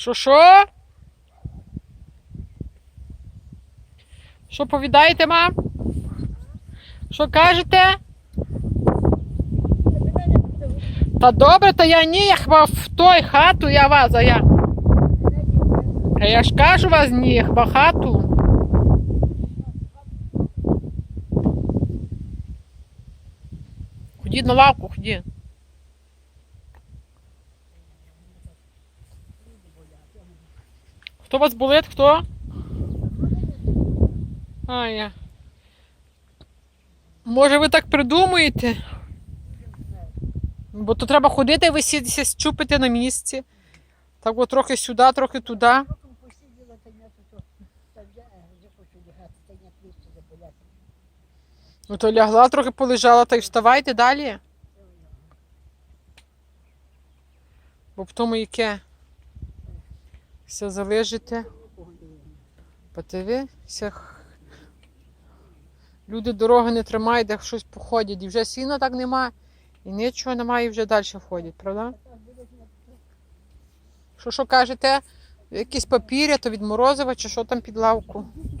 Що що? Що повідаєте, мам? Що кажете? Та добре, то я ні, я хіба в той хату я вас, а я. А я ж кажу вас ні, хіба хату. Ходіть на лавку, ходіть. Хто вас болить? Хто? А, я. Може ви так придумуєте? Бо то треба ходити, ви сідеся щупите на місці. Так от трохи сюди, трохи туди. Е. Ну то лягла, трохи полежала, та й вставайте далі. Бо в тому яке. Все залежите. Всіх. Люди дороги не тримають, де щось походять. І вже сіна так нема, і нічого немає, і вже далі ходять, правда? Що що кажете? Якісь папір'я, то від Морозова, чи що там під лавку? Діти